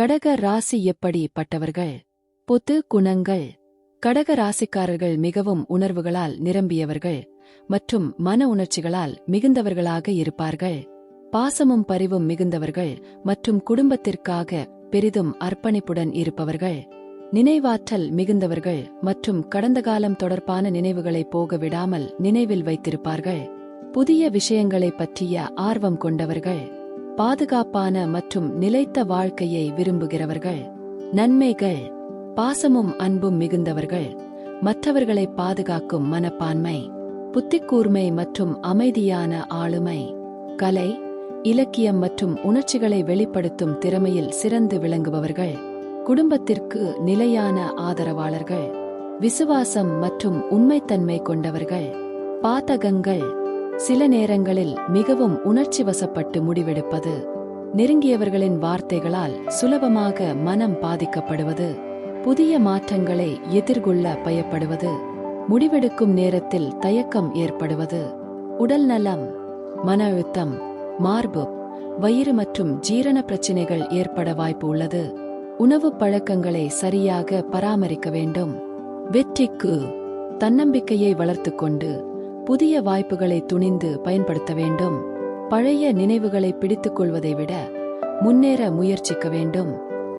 கடக ராசி எப்படிப்பட்டவர்கள்? புத்து குணங்கள். கடக ராசிக்காரர்கள் மிகவும் உணர்வுகளால் நிரம்பியவர்கள் மற்றும் மன உணர்ச்சிகளால் மிகுந்தவர்களாக இருப்பார்கள். பாசமும் பரிவும் மிகுந்தவர்கள் மற்றும் குடும்பத்திற்காக பெரிதும் அர்ப்பணிப்புடன் இருப்பவர்கள். நினைவாற்றல் மிகுந்தவர்கள் மற்றும் கடந்த காலம் தொடர்பான நினைவுகளை போக விடாமல் நினைவில் வைத்திருப்பார்கள். புதிய விஷயங்களைப் பற்றிய ஆர்வம் கொண்டவர்கள். பாதுகாப்பான மற்றும் நிலைத்த வாழ்க்கையை விரும்புகிறவர்கள் நன்மைகள் பாசமும் அன்பும் மிகுந்தவர்கள் மற்றவர்களை பாதுகாக்கும் மனப்பான்மை புத்திக்கூர்மை மற்றும் அமைதியான ஆளுமை கலை இலக்கியம் மற்றும் உணர்ச்சிகளை வெளிப்படுத்தும் திறமையில் சிறந்து விளங்குபவர்கள் குடும்பத்திற்கு நிலையான ஆதரவாளர்கள் விசுவாசம் மற்றும் உண்மைத்தன்மை கொண்டவர்கள் பாதகங்கள் சில நேரங்களில் மிகவும் உணர்ச்சி வசப்பட்டு முடிவெடுப்பது நெருங்கியவர்களின் வார்த்தைகளால் சுலபமாக மனம் பாதிக்கப்படுவது புதிய மாற்றங்களை எதிர்கொள்ள பயப்படுவது முடிவெடுக்கும் நேரத்தில் தயக்கம் ஏற்படுவது உடல் நலம் மன அழுத்தம் மார்பு வயிறு மற்றும் ஜீரண பிரச்சினைகள் ஏற்பட வாய்ப்பு உள்ளது. உணவு பழக்கங்களை சரியாக பராமரிக்க வேண்டும். வெற்றிக்கு தன்னம்பிக்கையை வளர்த்துக்கொண்டு புதிய வாய்ப்புகளை துணிந்து பயன்படுத்த வேண்டும். பழைய நினைவுகளை பிடித்துக் கொள்வதை விட முன்னேற முயற்சிக்க வேண்டும்.